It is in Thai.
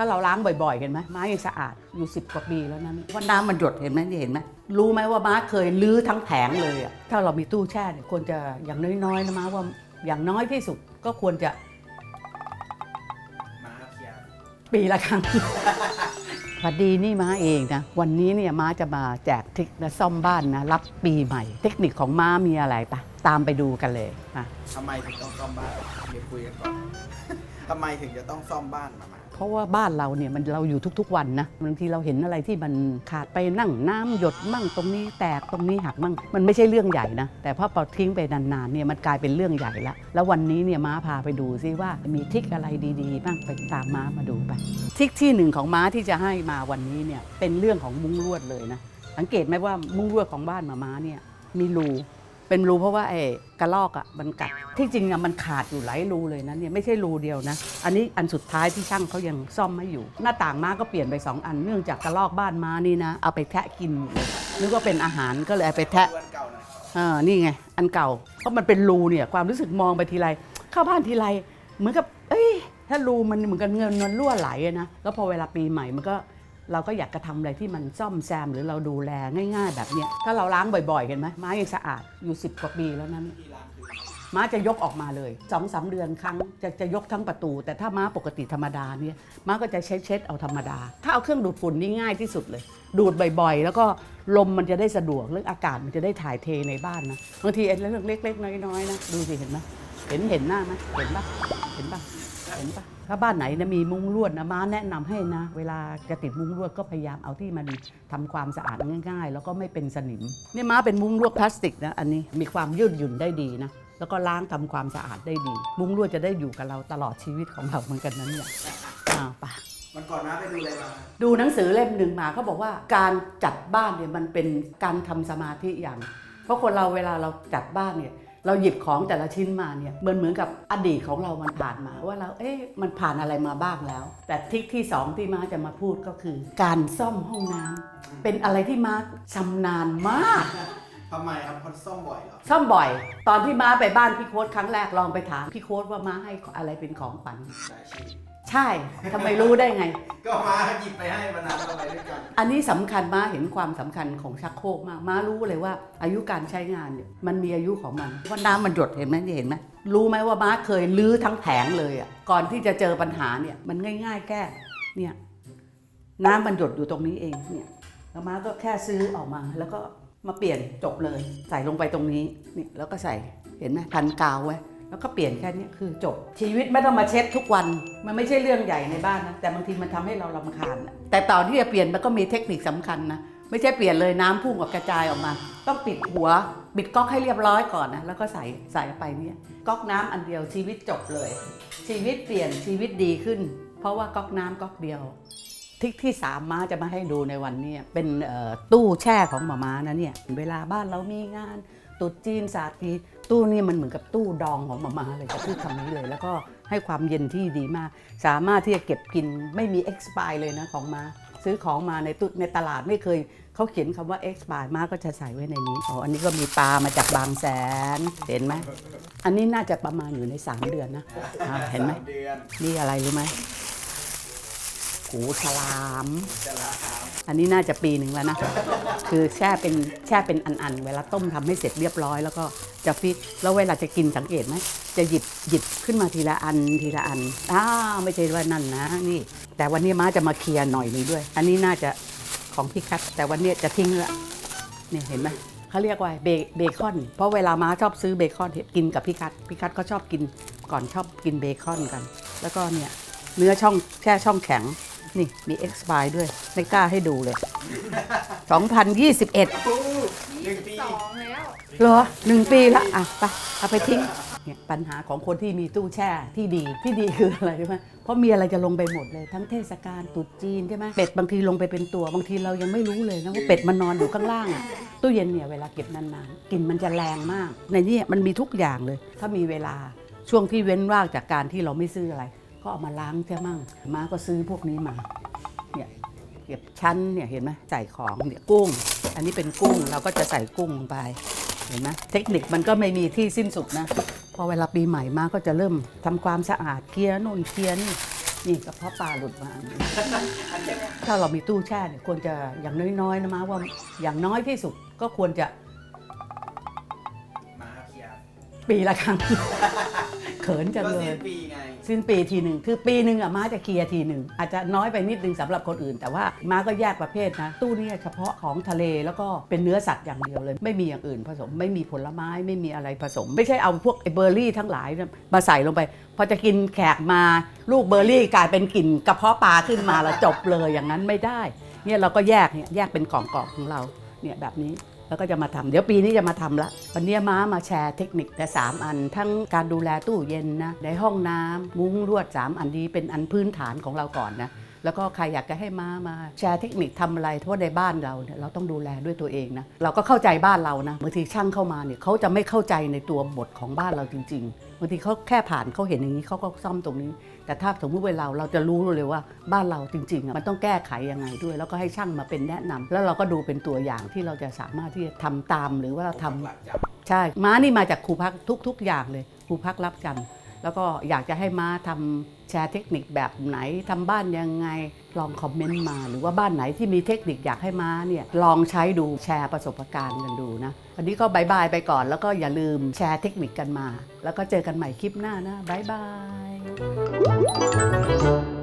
ถ้าเราล้างบ่อยๆ เห็นไหมม้ายังสะอาดอยู่10กว่าปีแล้วนั้นว่าน้ำมันหยดเห็นไหมนี่เห็นไหมรู้ไหมว่าม้าเคยลื้อทั้งแผงเลยอะถ้าเรามีตู้แช่เนี่ยควรจะอย่างน้อยๆนะม้าว่าอย่างน้อยที่สุดก็ควรจะมาเทียร์ปีละครั้งสวัสดีนี่ม้าเองนะ วันนี้เนี่ยม้าจะมาแจกทริคนะซ่อมบ้านนะรับปีใหม่ เทคนิคของม้ามีอะไรปะตามไปดูกันเลยอะทำไมถึงต้องซ่อมบ้านเดี๋ยวคุยกันก่อนทำไมถึงจะต้องซ่อมบ้านมามา เพราะว่าบ้านเราเนี่ยมันเราอยู่ทุก ๆ วันนะบางทีเราเห็นอะไรที่มันขาดไปนั่งน้ำหยดมั่งตรงนี้แตกตรงนี้หักมั่งมันไม่ใช่เรื่องใหญ่นะแต่พอเราทิ้งไปนานๆเนี่ยมันกลายเป็นเรื่องใหญ่ละแล้ววันนี้เนี่ยม้าพาไปดูซิว่ามีทริคอะไรดีๆบ้างไปตามม้ามาดูไปทริคที่หนึ่งของม้าที่จะให้มาวันนี้เนี่ยเป็นเรื่องของมุ้งลวดเลยนะสังเกตไหมว่ามุ้งลวดของบ้านมาม้าเนี่ยมีรู เป็นรูเพราะว่าไอ้กระลอกอะมันกัดที่จริงอะมันขาดอยู่หลายรูเลยนะเนี่ยไม่ใช่รูเดียวนะ อันนี้อันสุดท้ายที่ช่างเขายังซ่อมไม่อยู่ หน้าต่างม้าก็เปลี่ยนไป 2 อันเนื่องจากกระลอกบ้านม้านี่นะเอาไปแทะกินนึกว่าเป็นอาหารก็เลยเอาไปแทะเออยอ่านี่ไงอันเก่าเพราะมันเป็นรูเนี่ยความรู้สึกมองไปทีไรเข้าบ้านทีไรเหมือนกับ เอ้ยถ้ารูมันเหมือนกันเงินมันรั่วไหลอะนะแล้วพอเวลาปีใหม่มันก็ เราก็อยากจะทำอะไรที่มันซ่อมแซมหรือเราดูแลง่ายๆ แบบเนี้ยถ้าเราล้างบ่อยๆ เห็นไหมม้ายังสะอาดอยู่ 10 กว่าปีแล้วนั้นม้าจะยกออกมาเลยสองสามเดือนครั้งจะจะยกทั้งประตู แต่ถ้าม้าปกติธรรมดาเนี่ยม้าก็จะเช็ดเช็ดเอาธรรมดา ถ้าเอาเครื่องดูดฝุ่นนี่ง่ายที่สุดเลย ดูดบ่อยๆ แล้วก็ลมมันจะได้สะดวกเรื่องอากาศมันจะได้ถ่ายเทในบ้านนะบางทีไอ้เรื่องเล็กๆ น้อยๆนะดูสิเห็นไหมเห็นเห็นหน้าไหมเห็นปะเห็นปะ เห็นปะถ้าบ้านไหนนะมีมุ้งลวดนะม้าแนะนำให้นะ เวลาจะติดมุ้งลวดก็พยายามเอาที่มันทำความสะอาดง่าย ๆ แล้วก็ไม่เป็นสนิมนี่ม้าเป็นมุ้งลวดพลาสติกนะอันนี้มีความยืดหยุ่นได้ดีนะแล้วก็ล้างทำความสะอาดได้ดี มุ้งลวดจะได้อยู่กับเราตลอดชีวิตของเราเหมือนกันนั้นเนี่ยอ้าวไปะมันก่อนนะไปดูอะไรมาดูหนังสือเล่มหนึ่งมาเขาบอกว่าการจัดบ้านเนี่ยมันเป็นการทำสมาธิอย่าง เพราะคนเราเวลาเราจัดบ้านเนี่ย เราหยิบของแต่ละชิ้นมาเนี่ยเหมือนเหมือนกับอดีตของเรามันผ่านมา ว่าเราเอ๊ะมันผ่านอะไรมาบ้างแล้ว แต่ทริคที่สองที่ม้าจะมาพูดก็คือ การซ่อมห้องน้ำเป็นอะไรที่ม้าชำนาญมาก ทำไมครับเพราะซ่อมบ่อยเหรอ ซ่อมบ่อย ตอนที่ม้าไปบ้านพี่โค้ดครั้งแรกลองไปถามพี่โค้ดว่าม้าให้อะไรเป็นของขวัญ ได้ชีพ ใช่ทำไมรู้ได้ไง ก็มาหยิบไปให้มานานเราไปด้วยกัน อันนี้สำคัญม้าเห็นความสำคัญของชักโครกมากม้ารู้เลยว่า อายุการใช้งานเนี่ยมันมีอายุของมันว่าน้ำมันหยดเห็นไหมนี่เห็นไหมรู้ไหมว่าม้าเคยลื้อทั้งแผงเลยอะก่อนที่จะเจอปัญหาเนี่ยมันง่าย ๆ แก้เนี่ยน้ำมันหยดอยู่ตรงนี้เองเนี่ยแล้วม้าก็แค่ซื้อออกมา แล้วก็มาเปลี่ยนจบเลย ใส่ลงไปตรงนี้นี่แล้วก็ใส่เห็นไหมพันกาวไว้ แล้วก็เปลี่ยนแค่เนี้ยคือจบ ชีวิตไม่ต้องมาเช็ดทุกวัน มันไม่ใช่เรื่องใหญ่ในบ้านนะ แต่บางทีมันทำให้เราลำคาญนะแต่ตอนที่จะเปลี่ยนมันก็มีเทคนิคสำคัญนะไม่ใช่เปลี่ยนเลยน้ำพุ่งออกกระจายออกมา ต้องปิดหัวปิดก๊อกให้เรียบร้อยก่อนนะแล้วก็ใส่ใส่ไปเนี่ยก๊อกน้ำอันเดียวชีวิตจบเลย ชีวิตเปลี่ยนชีวิตดีขึ้น เพราะว่าก๊อกน้ำก๊อกเดียวทริคที่สามม้าจะมาให้ดูในวันนี้เป็นตู้แช่ของหมาม้านะเนี่ยเวลาบ้านเรามีงานตรุษจีนศาสตร์จีน ตู้นี่มันเหมือนกับตู้ดองของหมาม้าเลยจะพูดคำนี้เลย แล้วก็ให้ความเย็นที่ดีมาก สามารถที่จะเก็บกินไม่มี expire เลยนะของม้าซื้อของมาในตู้ในตลาดไม่เคยเขาเขียนคำว่า expire ม้าก็จะใส่ไว้ในนี้อ๋ออันนี้ก็มีปลามาจากบางแสนเห็นไหมอันนี้น่าจะประมาณอยู่ใน 3 เดือนนะอ่าเห็นไหมสาเดือนนี่อะไรรู้ไหม หูฉลาม อันนี้น่าจะปีหนึ่งแล้วนะ คือแช่เป็นแช่เป็นอันๆ เวลาต้มทำให้เสร็จเรียบร้อย แล้วก็จะฟิตแล้วเวลาจะกินสังเกตไหมจะหยิบหยิบขึ้นมาทีละอันทีละอันอ้าไม่ใช่ว่านั่นนะนี่ แต่วันนี้ม้าจะมาเคลียร์หน่อยนึงด้วย อันนี้น่าจะของพี่คัทแต่วันนี้จะทิ้งละเนี่ยเห็นไหมเขาเรียกว่าเบเบคอน เพราะเวลาม้าชอบซื้อเบคอนกินกับพี่คัทพี่คัทก็ชอบกินก่อนชอบกินเบคอนกัน แล้วก็เนี่ยเนื้อช่องแช่ช่องแข็ง นี่มี expire ด้วย ไม่กล้าให้ดูเลย 2021ปูหนึ่งปี สองแล้วเหรอหนึ่งปีละอะไปเอาไปทิ้งเนี่ยปัญหาของคนที่มีตู้แช่ที่ดีที่ดีคืออะไรรู้ไหมเพราะมีอะไรจะลงไปหมดเลย ทั้งเทศกาลตรุษจีนใช่ไหมเป็ดบางทีลงไปเป็นตัว บางทีเรายังไม่รู้เลยนะว่าเป็ดมันนอนอยู่ข้างล่างอะตู้เย็นเนี่ยเวลาเก็บนานๆกลิ่นมันจะแรงมาก ในเนี้มันมีทุกอย่างเลย ถ้ามีเวลาช่วงที่เว้นว่างจากการที่เราไม่ซื้ออะไร ก็เอามาล้างใช่มั่งม้าก็ซื้อพวกนี้มาเนี่ยเก็บชั้นเนี่ยเห็นไหมใส่ของเนี่ยกุ้ง อันนี้เป็นกุ้งเราก็จะใส่กุ้งลงไปเห็นไหมเทคนิคมันก็ไม่มีที่สิ้นสุดนะพอเวลาปีใหม่มาก็จะเริ่มทำความสะอาดเคลียร์นู่นเคลียร์นี่นี่กระเพาะปลาหลุดมาอันนี้อันเนี้ยเนี่ยถ้าเรามีตู้แช่เนี่ยควรจะอย่างน้อยๆนะมาว่าอย่างน้อยที่สุดก็ควรจะมาเคลียร์ปีละครั้ง เขินจังก็เลสิ้ยนปีไง สิ้นปีทีหนึ่งคือปีหนึ่งอะม้าจะเคลียร์ทีหนึ่งอาจจะน้อยไปนิดนึงสำหรับคนอื่น แต่ว่าม้าก็แยกประเภทนะตู้นี่ยเฉพาะของทะเลแล้วก็เป็นเนื้อสัตว์อย่างเดียวเลย ไม่มีอย่างอื่นผสม ไม่มีผลไม้ไม่มีอะไรผสม ไม่ใช่เอาพวกไอเบอร์รี่ทั้งหลายเนี่ยมาใส่ลงไป พอจะกินแขกมาลูกเบอร์รี่กลายเป็นกลิ่นกระเพาะปลาขึ้นมาแล้วจบเลยอย่างนั้นไม่ได้ เนี่ยเราก็แยกเนี่ยแยกเป็นกล่องๆของเราเนี่ยแบบนี้ แล้วก็จะมาทำเดี๋ยวปีนี้จะมาทำละวันนี้ม้ามาแชร์เทคนิคแต่ 3 อัน ทั้งการดูแลตู้เย็นนะในห้องน้ำมุ้งลวด 3 อันนี้เป็นอันพื้นฐานของเราก่อนนะ แล้วก็ใครอยากจะให้ม้ามาแชร์เทคนิคทำอะไรเพราะว่าในบ้านเราเนี่ยเราต้องดูแลด้วยตัวเองนะเราก็เข้าใจบ้านเรานะบางทีช่างเข้ามาเนี่ยเขาจะไม่เข้าใจในตัวบทของบ้านเราจริงๆบางทีเขาแค่ผ่านเขาเห็นอย่างนี้เขาก็ซ่อมตรงนี้ แต่ถ้าสมมติเวลาเราจะรู้เลยว่าบ้านเราจริงๆอะมันต้องแก้ไขยังไงด้วย แล้วก็ให้ช่างมาเป็นแนะนำแล้วเราก็ดูเป็นตัวอย่างที่เราจะสามารถที่จะทำตามหรือว่าเราทำหลักจใช่ม้านี่มาจากครูพักทุก ๆ อย่างเลยครูพักรับจำ แล้วก็อยากจะให้ม้าทำแชร์เทคนิคแบบไหนทำบ้านยังไงลองคอมเมนต์มา หรือว่าบ้านไหนที่มีเทคนิคอยากให้ม้าเนี่ยลองใช้ดูแชร์ประสบการณ์กันดูนะวันนี้ก็บายบายไปก่อน แล้วก็อย่าลืมแชร์เทคนิคกันมา แล้วก็เจอกันใหม่คลิปหน้านะบายบาย